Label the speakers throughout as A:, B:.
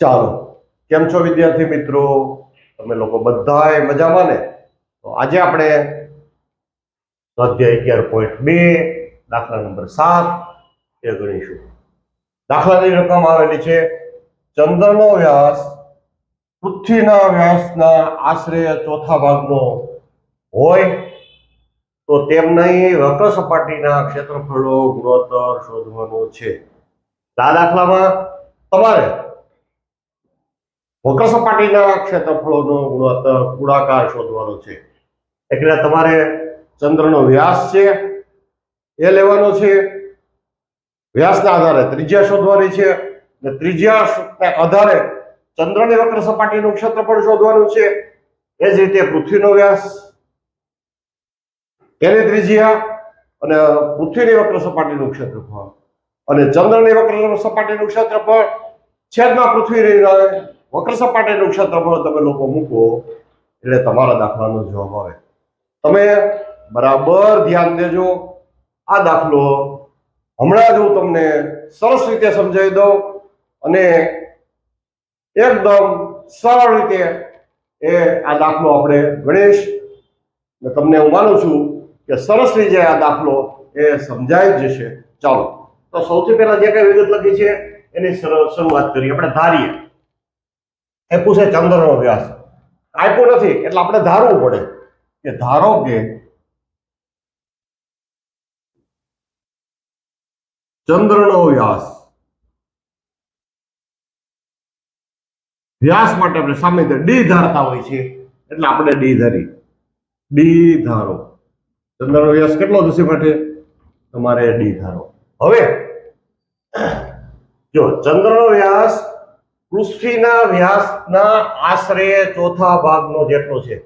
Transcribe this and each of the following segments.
A: ચાલો, કેમ છો વિદ્યાર્થી મિત્રો? તમે લોકો બધાએ મજામાં ને? તો આજે આપણે સ્વાધ્યાય અગિયાર પોઈન્ટ બે, દાખલા નંબર સાત એ ગણીશું. દાખલાની રકમ આવેલી છે, ચંદ્રનો વ્યાસ પૃથ્વીના વ્યાસના આશરે ચોથા ભાગનો હોય, તો તેમની વક્ર સપાટીના ક્ષેત્રફળો ગુણોત્તર શોધવાનો છે. આ દાખલામાં તમારે વક્ર સપાટીના ક્ષેત્રફળોનો ગુણોત્તર ગુણાકાર શોધવાનો છે. એટલે તમારે ચંદ્રનો વ્યાસ છે એ લેવાનો છે. વ્યાસના આધારે ત્રિજ્યા શોધવાની છે. અને ત્રિજ્યાના આધારે ચંદ્રની વક્ર સપાટીનું ક્ષેત્રફળ શોધવાનું છે. એ જ રીતે પૃથ્વીનો વ્યાસ એની ત્રિજ્યા અને પૃથ્વીની વક્ર સપાટીનું ક્ષેત્રફળ. અને ચંદ્રની વક્ર સપાટીનું ક્ષેત્રફળ છેદમાં પૃથ્વીની વક્ર સપાટીનું ક્ષેત્રફળ તમે લોકો મૂકો, એટલે તમારા દાખલાનો જવાબ આવે. તમે બરાબર ધ્યાન દેજો, આ દાખલો હમણાં જ હું તમને સરસ રીતે સમજાવી દઉં અને એકદમ સરળ રીતે એ આ દાખલો આપણે ગણીશ તમને હું માનું છું કે સરસ રીતે આ દાખલો એ સમજાઈ જશે. ચાલો. તો સૌથી પહેલા જે કઈ વિગત લખી છે, એની શરૂઆત કરીએ. આપણે ધારીએ. એ પૂછે ચંદ્રનો વ્યાસ. આપ્યો નથી, એટલે આપણે ધારવું પડે. કે ધારો કે ચંદ્રનો વ્યાસ. વ્યાસ માટે આપણે સામે ડી ધારતા હોય છે એટલે આપણે ડી ધારી. ડી ધારો. ચંદ્રનો વ્યાસ કેટલો થશે માટે? તમારે ડી ધારો હવે, જો ચંદ્રનો વ્યાસ પૃથ્વીના વ્યાસના આશરે ચોથા ભાગનો જેટલો છે.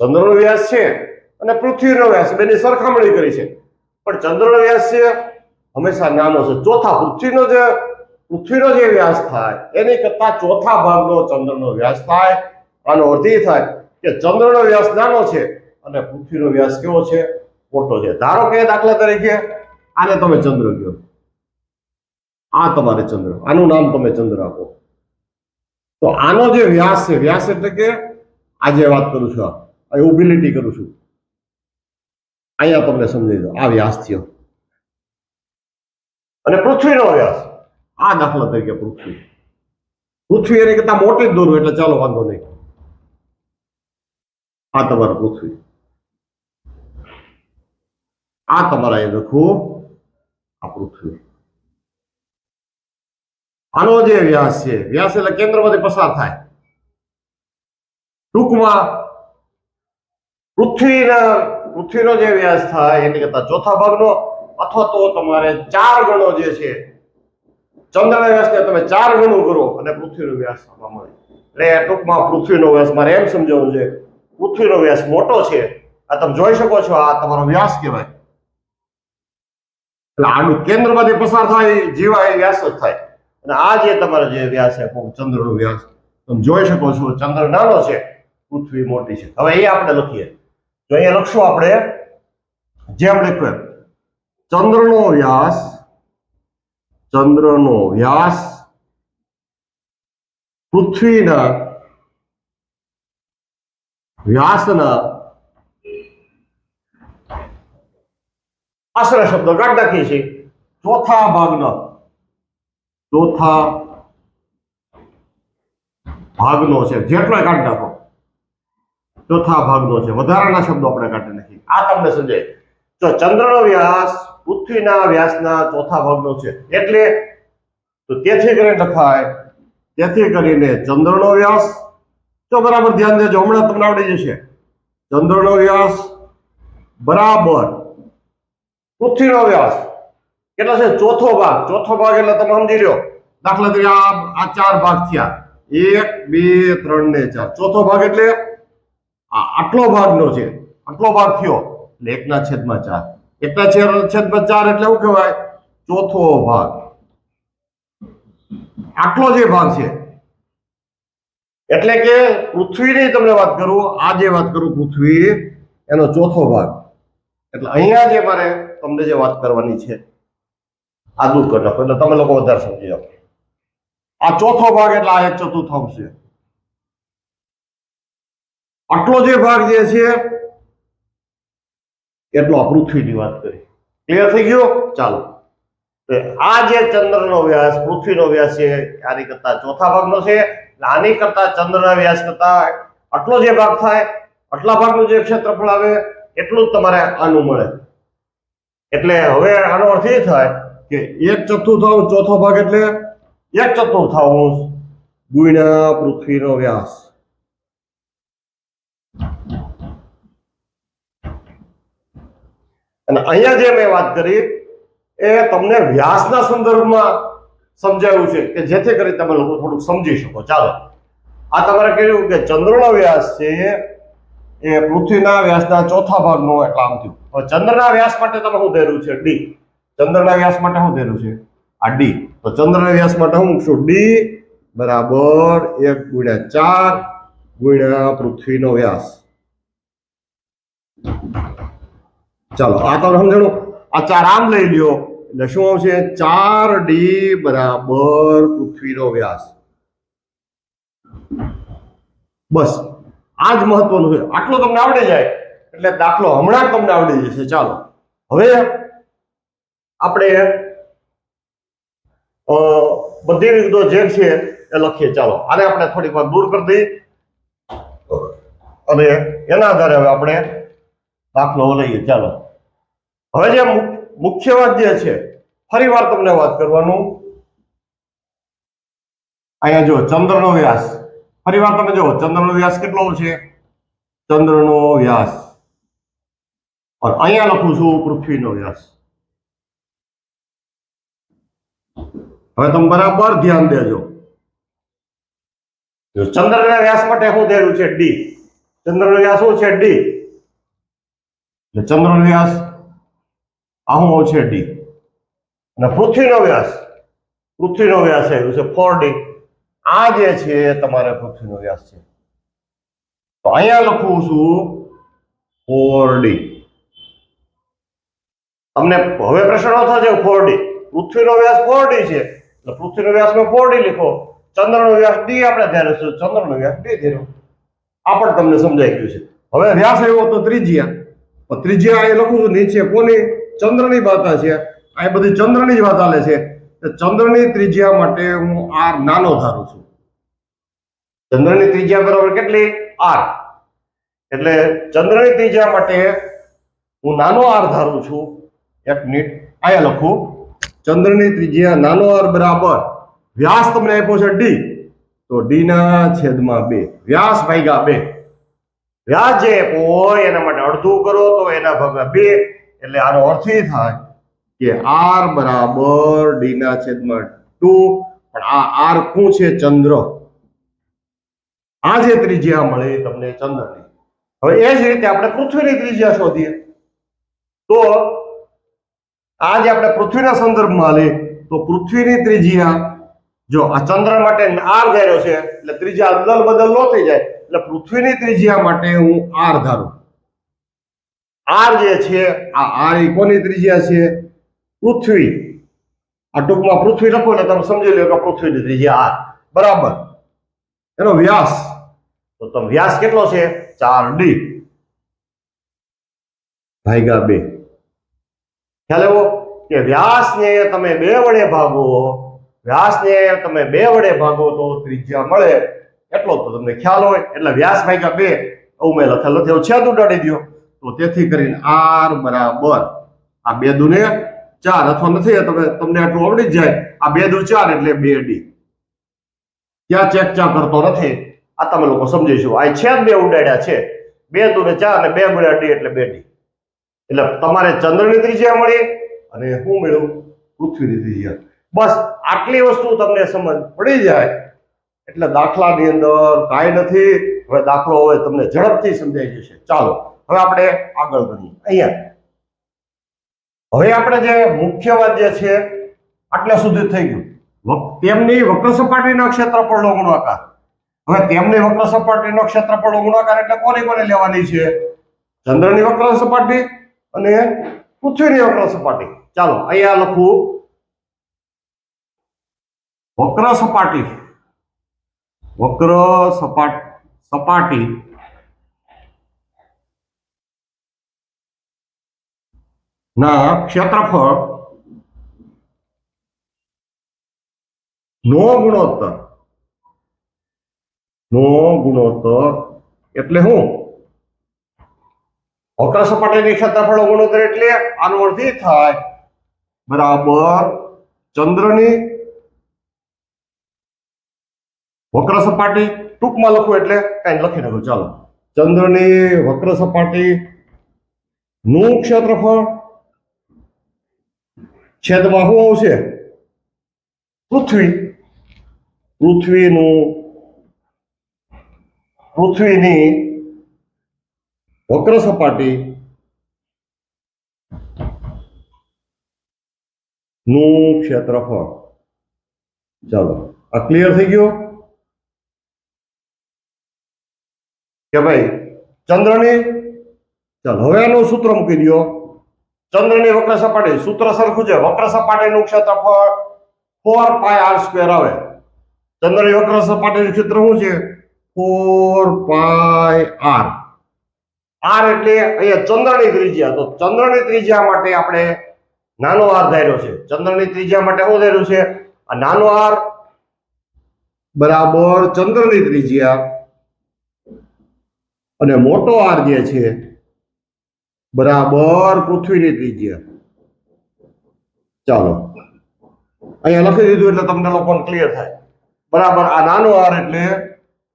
A: ચંદ્રનો વ્યાસ છે અને પૃથ્વીનો વ્યાસ બેની સરખામણી કરી છે. પણ ચંદ્રનો વ્યાસ છે હંમેશા નાનો છે. ચોથા પૃથ્વીનો જે પૃથ્વીનો જે વ્યાસ થાય, એની કરતા ચોથા ભાગનો ચંદ્રનો વ્યાસ થાય. આનો અર્થ એ થાય કે ચંદ્રનો વ્યાસ નાનો છે અને પૃથ્વીનો વ્યાસ કેવો છે? મોટો છે. ધારો કે દાખલા તરીકે, આને તમે ચંદ્ર કહો. આ તમારે ચંદ્ર. આનું નામ તમે ચંદ્ર આપો. તો આનો જે વ્યાસ છે, વ્યાસ એટલે કે આજે વાત કરું છું આ ઓબિલિટી કરું છું. અહીંયા તમને સમજાવી દો આ વ્યાસ થયો અને પૃથ્વીનો વ્યાસ. આ દાખલા તરીકે પૃથ્વી. પૃથ્વી એને કરતા મોટી જ દોરું, એટલે ચાલો વાંધો નહીં. આ તમારું પૃથ્વી. આ તમારા એ લખવું આ પૃથ્વી. આનો જે વ્યાસ છે. વ્યાસ એટલે કેન્દ્રમાંથી પસાર થાય. ટૂંકમાં પૃથ્વીના, પૃથ્વીનો જે વ્યાસ થાય, એની કરતા ચોથા ભાગનો, અથવા તો તમારે ચાર ગણો જે છે, ચંદ્રના વ્યાસને તમે ચાર ગણું કરો અને પૃથ્વીનો વ્યાસ થવા મળે એટલે ટૂંકમાં પૃથ્વીનો વ્યાસ મારે એમ સમજાવવું છે, પૃથ્વીનો વ્યાસ મોટો છે. આ તમે જોઈ શકો છો, આ તમારો વ્યાસ કહેવાય. એટલે આનું કેન્દ્રમાંથી પસાર થાય, જીવા એ વ્યાસ જ થાય. અને આ જે તમારો જે વ્યાસ છે ચંદ્રનો વ્યાસ, તમે જોઈ શકો છો, ચંદ્ર નાનો છે, પૃથ્વી મોટી છે. હવે એ આપણે લખીએ. તો અહીંયા લખશું આપણે જેમ લખ્યું ચંદ્રનો વ્યાસ ચંદ્રનો વ્યાસ, પૃથ્વીના વ્યાસના આશરે શબ્દ કાઢ નાખીએ છીએ. ચોથા ભાગનો ચોથા ભાગનો છે. જેટલો કાઢી નાખો. ચોથા ભાગનો છે. વધારાના શબ્દો આપણે કાઢી નાખીએ. આ તમને સમજાય. તો ચંદ્રનો વ્યાસ પૃથ્વીના વ્યાસના ચોથા ભાગનો છે. એટલે તો તેથી કરીને લખાય, તેથી કરીને ચંદ્રનો વ્યાસ. તો બરાબર ધ્યાન દેજો, હમણાં તમને આવડી જશે. ચંદ્રનો વ્યાસ બરાબર પૃથ્વીનો વ્યાસ. કેટલો છે? ચોથો ભાગ. ચોથો ભાગ એટલે તમે સમજી લો દાખલા તરીકે આ આ ચાર ભાગ થયા. એક, બે, ત્રણ ને ચાર. ચોથો ભાગ એટલે આટલો ભાગનો છે. આટલો ભાગ થયો. એટલે એકના છેદમાં ચાર. એકના છેદ- છેદમાં ચાર એટલે શું કહેવાય? ચોથો ભાગ. આટલો જે ભાગ છે. એટલે કે પૃથ્વીની તમને વાત કરું, આ જે વાત કરું પૃથ્વી, એનો ચોથો ભાગ. એટલે અહીંયા જે મારે તમને જે વાત કરવાની છે આ દૂર કરી નાખો. એટલે તમે લોકો વધારે સમજી આપો આ ચોથો ભાગ એટલે આ એક ચતુર્થાંશ છે. આટલો જે ભાગ જે છે, એટલો આ પૃથ્વીની વાત કરી. ક્લિયર થઈ ગયો? ચાલો. આ જે ચંદ્રનો વ્યાસ, પૃથ્વીનો વ્યાસ છે, આની કરતા ચોથા ભાગનો છે. આની કરતા ચંદ્રના વ્યાસ કરતા આટલો જે ભાગ થાય, આટલા ભાગનું જે ક્ષેત્રફળ આવે, એટલું જ તમારે આનું મળે. એટલે હવે આનો અર્થ એ થાય કે એક ચતુર્થાંશ ચોથો ભાગ એટલે એક ચતુર્થાંશ ગુણ્યા પૃથ્વીનો વ્યાસ. અને અહીંયા જે મેં વાત કરી, એ તમને વ્યાસના સંદર્ભમાં સમજાવ્યું છે કે જેથી કરી તમે લોકો થોડુંક સમજી શકો. ચાલો. આ તમારે કહ્યું કે ચંદ્રનો વ્યાસ છે એ પૃથ્વીના વ્યાસના ચોથા ભાગનો એટલે આમ થયું. હવે ચંદ્રના વ્યાસ માટે તમે શું ધર્યું છે? ડી ચંદ્રના વ્યાસ માટે શું થયેલું છે? આ ડી તો ચંદ્રના વ્યાસ માટે હું મૂકશું. ડી બરાબર એક ગુણ્યા ચાર ગુણ્યા પૃથ્વીનો વ્યાસ. ચાલો, આ તો સમજાણું? આ ચાર આમ લઈ લ્યો. એટલે શું આવશે? ચાર ડી બરાબર પૃથ્વીનો વ્યાસ. બસ, આ જ મહત્વનું છે. આટલું તમને આવડી જાય. એટલે દાખલો હમણાં તમને આવડી જશે. ચાલો, હવે આપણે બધી વિગતો જે છે એ લખીએ. ચાલો, આને આપણે થોડીક વાર દૂર કરી દઈએ. અને એના આધારે હવે આપણે દાખલો લઈએ. ચાલો. હવે જે મુખ્ય વાત જે છે, ફરી વાર તમને વાત કરવાનું. અહીંયા જો ચંદ્રનો વ્યાસ. ફરી વાર તમે જો ચંદ્રનો વ્યાસ કેટલો છે? ચંદ્રનો વ્યાસ. અહીંયા લખું છું પૃથ્વીનો વ્યાસ. હવે તમે બરાબર ધ્યાન દેજો. ચંદ્રના વ્યાસ માટે શું દેલું છે ડી ચંદ્રનો વ્યાસ શું છે ડી એટલે ચંદ્રનો વ્યાસ આ શું છે ડી અને પૃથ્વીનો વ્યાસ પૃથ્વીનો વ્યાસ આવ્યું છે ફોર ડી આ જે છે તમારે પૃથ્વીનો વ્યાસ છે. તો અહીંયા લખું છું ફોર ડી તમને હવે પ્રશ્ન થશે ફોર ડી પૃથ્વીનો વ્યાસ ફોર ડી છે. એટલે પૃથ્વીનો વ્યાસનો ફોર ડી લીખો. ચંદ્રનો વ્યાસ ડી આપણે ધ્યાન ચંદ્રનો વ્યાસ ડી ધ્યાન આ પણ તમને સમજાઈ ગયું છે. હવે વ્યાસ આવ્યો તો ત્રિજ્યા. ત્રિજ્યા એ લખું છું નીચે કોની? ચંદ્રની વાત છે. આ બધી ચંદ્રની જ વાત આલે છે. ચંદ્રની ત્રિજ્યા માટે હું આર નાનો ધારું છું. ચંદ્રની ત્રિજ્યા બરાબર કેટલી? આર એટલે ચંદ્રની ત્રિજ્યા માટે હું નાનો આર ધારું છું. એક મિનિટ. અહીંયા લખું. ચંદ્રની ત્રિજ્યા નાનો આર બરાબર વ્યાસ તમને આપ્યો છે ડી તો ડી ના છેદમાં બે. વ્યાસ ભાગ્યા બે. વ્યાસ જે હોય એના માટે અડધું કરો તો એના ભાગમાં બે. એટલે આનો અર્થ એ થાય કે આર બરાબર ડી ના છેદમાં ટુ પણ આ આર શું છે? ચંદ્ર. આ જે ત્રિજ્યા મળે તમને ચંદ્રની. હવે એ જ રીતે આપણે પૃથ્વીની ત્રિજ્યા શોધીએ. તો આ જે આપણે પૃથ્વીના સંદર્ભમાં લઈએ તો પૃથ્વીની ત્રિજ્યા જો આ ચંદ્ર માટે આર ધાર્યો છે, એટલે ત્રિજ્યા અદલ બદલ નો થઈ જાય, એટલે પૃથ્વીની ત્રિજ્યા માટે હું આર ધારું. આર જે છે, આ આર એ કોની ત્રિજ્યા છે? પૃથ્વી. આ ટૂંકમાં પૃથ્વી લખો એટલે તમે સમજી લો કે પૃથ્વીની ત્રિજ્યા આર. બરાબર. એનો વ્યાસ. તો તમે વ્યાસ કેટલો છે? ચાર ડી. ભાગ્યા બે. ખ્યાલ એવો કે વ્યાસને તમે બે વડે ભાગો વ્યાસને તમે બે વડે ભાગો તો ત્રિજ્યા મળે. એટલો તો તમને ખ્યાલ હોય. એટલે વ્યાસ ભાગ્યા બે એવું મેં લખેલ એવું છેદ ઉડાડી દો તો તેથી કરીને આર બરાબર. આ બે દુને ચાર, અથવા નથી તમે તમને આટલું આવડી જ જાય. આ બે દુ ચાર એટલે બે ડી. ત્યાં ચેક ચા કરતો નથી. આ તમે લોકો સમજીશું આ છેદ બે ઉડાડ્યા છે. બે દુને ચાર અને બે ગુણ્યા ડી એટલે બે ડી. એટલે તમારે ચંદ્રની ત્રિજ્યા મળી અને હું મેળવું? પૃથ્વીની ત્રિજ્યા બસ, આટલી વસ્તુ તમને સમજ પડી જાય. એટલે દાખલાની અંદર કાંઈ નથી. હવે દાખલો હવે તમને ઝડપથી સમજાઈ જશે. ચાલો, હવે આપણે આગળ વધીએ. અહીંયા. હવે આપણે જે મુખ્ય વાત જે છે, આટલા સુધી થઈ ગયું. તેમની વક્ર સપાટીના ક્ષેત્રફળનો ગુણાકાર. હવે તેમની વક્ર સપાટીનો ક્ષેત્રફળનો ગુણાકાર એટલે કોને કોને લેવાની છે? ચંદ્રની વક્ર સપાટી અને પૃથ્વીની વક્ર સપાટી ચાલો, અહીંયા લખું. વક્ર સપાટી. વક્ર સપાટ સપાટી. ના, ક્ષેત્રફળ. નો ગુણોત્તર. નો ગુણોત્તર એટલે હું? વક્ર સપાટીની ક્ષેત્રફળ ગુણોત્તર એટલે આનો અર્થ થાય બરાબર. ચંદ્રની વક્ર સપાટી ટૂંકમાં લખું એટલે કઈ લખી નાખું. ચાલો. ચંદ્રની વક્ર સપાટી નું ક્ષેત્રફળ છેદમાં શું આવશે? પૃથ્વી. પૃથ્વીનું પૃથ્વીની વક્ર સપાટી નું ક્ષેત્રફળ. ચાલો. આ ક્લિયર થઈ ગયું? કે ભાઈ, ચંદ્રની, ચાલો, હવે આનું સૂત્ર મૂકી દો ચંદ્રની વક્ર સપાટી સૂત્ર સરખું છે. વક્ર સપાટીનું ક્ષેત્રફળ ફોર પાય આર સ્ક્વેર આવે. ચંદ્રની વક્ર સપાટીનું ક્ષેત્ર શું છે? ફોર પાય આર આર એટલે અહીંયા ચંદ્રની ત્રિજ્યા. તો ચંદ્રની ત્રિજ્યા માટે આપણે નાનો આર ધાર્યો છે. ચંદ્રની ત્રિજ્યા માટે શું ધાર્યું છે? આ નાનો આર બરાબર ચંદ્રની ત્રિજ્યા અને મોટો આર જે છે બરાબર પૃથ્વીની ત્રિજ્યા. ચાલો. અહીંયા લખી દીધું એટલે તમને લોકોને ક્લિયર થાય. બરાબર, આ નાનો આર એટલે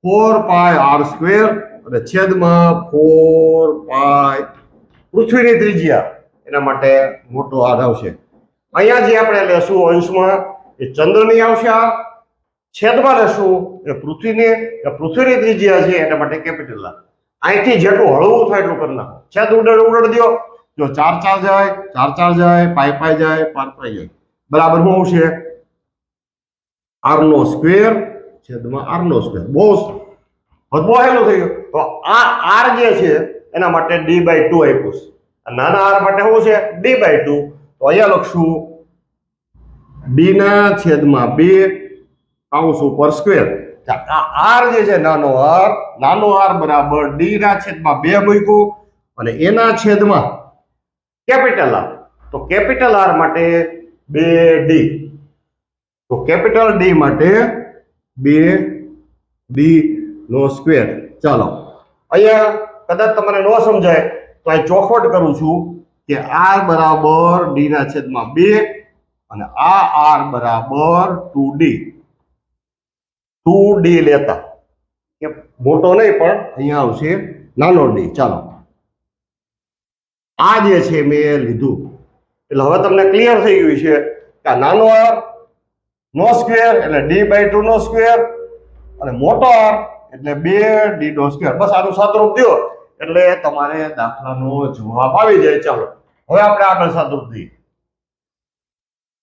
A: ફોર પાય આર સ્ક્વેર અને છેદમાં ફોર પાય પૃથ્વીની ત્રિજ્યા. એના માટે મોટો આધાર આવશે. અહીંયા જે આપણે લેશું અંશમાં, એ ચંદ્રની આવશે આ, છેદમાં લેશું, એ પૃથ્વીને, એ પૃથ્વીની ત્રિજ્યા છે એના માટે કેપિટલ આર અહીંથી જેટલું હળવું થાય એટલું કરી નાખો. છેદ ઉડડ ઉડડ દો જો ચાર ચાર જાય, ચાર ચાર જાય પાય પાય જાય, પાર પાય જાય. બરાબર શું આવશે? આરનો સ્ક્વેર, છેદમાં આરનો સ્ક્વેર. બહુ બહુ હેલું થઈ ગયું. તો આ આર જે છે, એના માટે ડી બાય ટુ આપ્યું છે. આ નાના આર માટે શું છે? ડી બાય ટુ તો અહીંયા લખશું ડી ના છેદમાં બે કાઉસ ઉપર સ્ક્વેર આ આર જે છે, નાનો આર નાનો આર બરાબર ડી ના છેદમાં બે મૂક્યું અને એના છેદમાં કેપિટલ આર તો કેપિટલ આર માટે બે ડી તો કેપિટલ ડી માટે બે ડી નો સ્ક્વેર ચાલો. અહીંયા કદાચ તમને ન સમજાય તો આ ચોખવટ કરું છું કે આર બરાબર ડી ના છેદમાં બે અને આ આર બરાબર ટુ ડી. ટુ ડી લેતા. કે મોટો નહીં, પણ અહીંયા આવશે નાનો ડી. ચાલો. આ જે છે મેં લીધું. એટલે હવે તમને ક્લિયર થઈ ગયું છે કે આ નાનો આર, નો સ્ક્વેર, એટલે ડી બાય ટુ નો સ્ક્વેર, અને મોટો આર, એટલે બે ડી નો સ્ક્વેર. બસ આનું સાદરૂપ દો એટલે તમારે દાખલાનો જવાબ આવી જાય. ચાલો, હવે આપણે આગળ દઈએ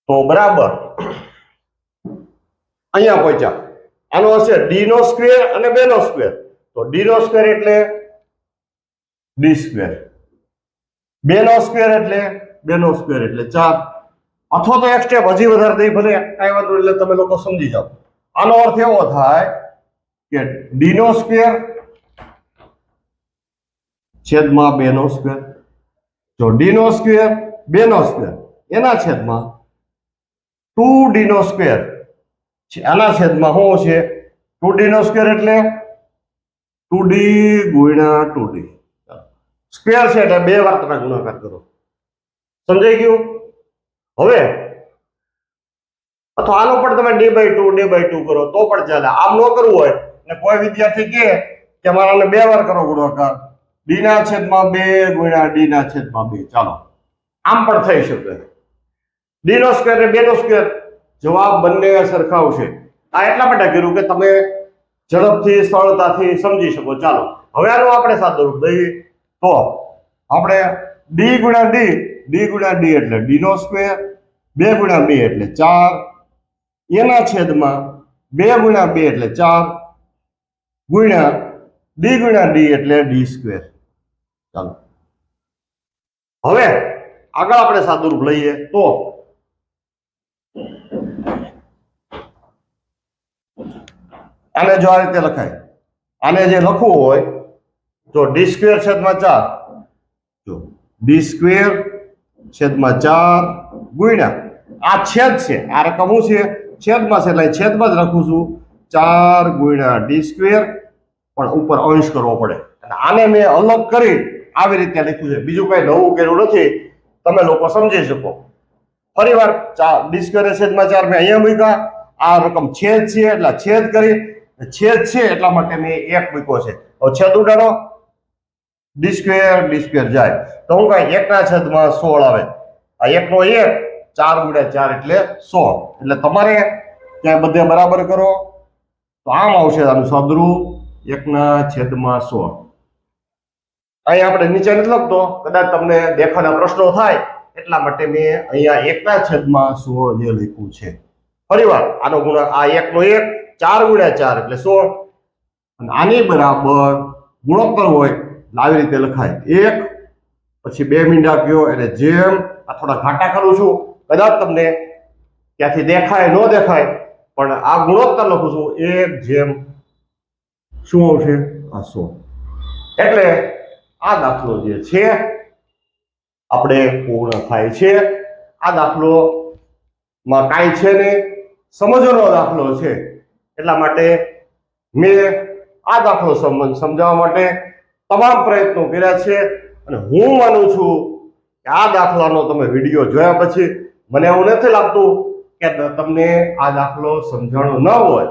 A: તો બરાબર. અહીંયા પહોંચ્યા. આનો હશે ડી નો સ્ક્વેર અને બે નો સ્ક્વેર તો ડી નો સ્ક્વેર એટલે ડી સ્ક્વેર બે નો સ્ક્વેર એટલે બે નો સ્ક્વેર એટલે ચાર. અથવા તો એક સ્ટેપ હજી વધારે દઈ ભલે કાંઈ વાંધો એટલે તમે લોકો સમજી જાઓ. આનો અર્થ એવો થાય કે ડી નો સ્ક્વેર છેદમાં બે નો સ્ક્વેર. જો ડી નો સ્ક્વેર, બે નો સ્ક્વેર. એના છેદમાં ટુ ડી નો સ્ક્વેર. આના છેદમાં શું છે? ટુ ડી નો સ્ક્વેર એટલે ટુ ડી ગુણ્યા ટુ ડી સ્ક્વેર છે એટલે બે વાર તમે ગુણાકાર કરો. સમજાઈ ગયું? હવે, અથવા આનો પણ તમે D by two D by two કરો, તો પણ ચાલે. આમ ન કરવું હોય, ને કોઈ વિદ્યાર્થી કહે કે મારાને બે વાર કરો ગુણાકાર. ડી ના છેદમાં બે ગુણ્યા ડી ના છેદમાં બે. ચાલો, આમ પણ થઈ શકે. ડી નો ને બે નો સ્ક્વેર જવાબ બંને સરખા આવશે. આ એટલા માટે કર્યું કે તમે ઝડપથી, સરળતાથી સમજી શકો. ચાલો, હવે આનું આપણે સાદું રૂપ દઈએ. તો આપણે ડી ગુણ્યા ડી ડી ગુણ્યા ડી એટલે ડી નો સ્ક્વેર બે ગુણ્યા બે એટલે ચાર. એના છેદમાં બે ગુણ્યા બે એટલે ચાર. ગુણ્યા ડી ગુણ્યા ડી એટલે ડી સ્ક્વેર ચાલો. હવે આગળ આપણે સાદુરૂપ લઈએ તો આને જો આ રીતે લખાય. આને જે લખવું હોય તો ડી સ્ક્વેર છેદમાં ચાર, જો ડી સ્ક્વેર છેદમાં ચાર ગુણ્યા. આ છેદ છે, આ રકમ શું છે? છેદમાં છે, એટલે છેદમાં જ લખું છું, ચાર ગુણ્યા ડી સ્ક્વેર પણ ઉપર અંશ કરવો પડે. અને આને મેં અલગ કરી આવી રીતે લખ્યું છે. બીજું કઈ નવું કર્યું નથી. તમે લોકો સમજી શકો. ફરી વાર ચાર ડી છેદમાં ચાર મેં અહીંયા મૂક્યા. આ રકમ છેદ છે એટલે છેદ કરી. છેદ છે એટલા માટે મેં એક મૂક્યો છે. હવે છેદ ઉડાડો. ડિસ્કવેર ડિસ્કવેર જાય. તો હું કઈ એકના છેદમાં સોળ આવે. આ એકનો એક, ચાર ગુણ્યા ચાર એટલે સોળ. એટલે તમારે ક્યાંય બધે બરાબર કરો. તો આમ આવશે આનું સદરૂ એકના છેદમાં સોળ. અહીં આપણે નીચે નથી લખતો. કદાચ તમને દેખાના પ્રશ્નો થાય, એટલા માટે મેં અહીંયા એકના છેદમાં સોળ જે લખ્યું છે. ફરીવાર આનો ગુણ આ એકનો એક, ચાર ગુણ્યા ચાર, એટલે સોળ અને આની બરાબર ગુણોત્તર હોય આવી રીતે લખાય. એક, પછી બે મીંડા કયો, એટલે જેમ, આ થોડા ઘાટા કરું છું. કદાચ તમને ત્યાંથી દેખાય, ન દેખાય, પણ આ ગુણોત્તર લખું છું. એક, જેમ, શું આવશે? આ સો. એટલે આ દાખલો જે છે, આપણે પૂર્ણ થાય છે. આ દાખલો માં કાંઈ છે ને સમજવાનો દાખલો છે. એટલા માટે મેં આ દાખલો સમજાવવા માટે તમામ પ્રયત્નો કર્યા છે અને હું માનું છું કે આ દાખલાનો તમે વીડિયો જોયા પછી મને એવું નથી લાગતું કે તમને આ દાખલો સમજાણો ન હોય.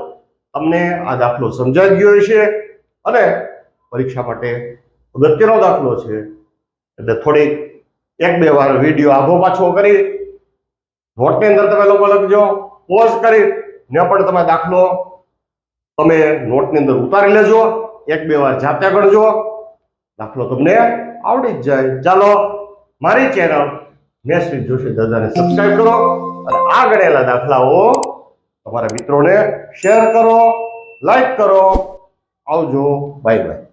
A: તમને આ દાખલો સમજાઈ ગયો હશે અને પરીક્ષા માટે અગત્યનો દાખલો છે. એટલે થોડીક એક બે વાર વીડિયો આઘો પાછો કરી નોટની અંદર તમે લોકો લખજો પોઝ કરી, ને પણ તમે દાખલો તમે નોટની અંદર ઉતારી લેજો, એક બે વાર જાતે ગણજો દાખલો તમને આવડી જ જાય. ચાલો, મારી ચેનલ મેસવી જોશી દાદાને સબસ્ક્રાઈબ કરો અને આ ગણેલા દાખલાઓ તમારા મિત્રોને શેર કરો લાઈક કરો. આવજો. Bye bye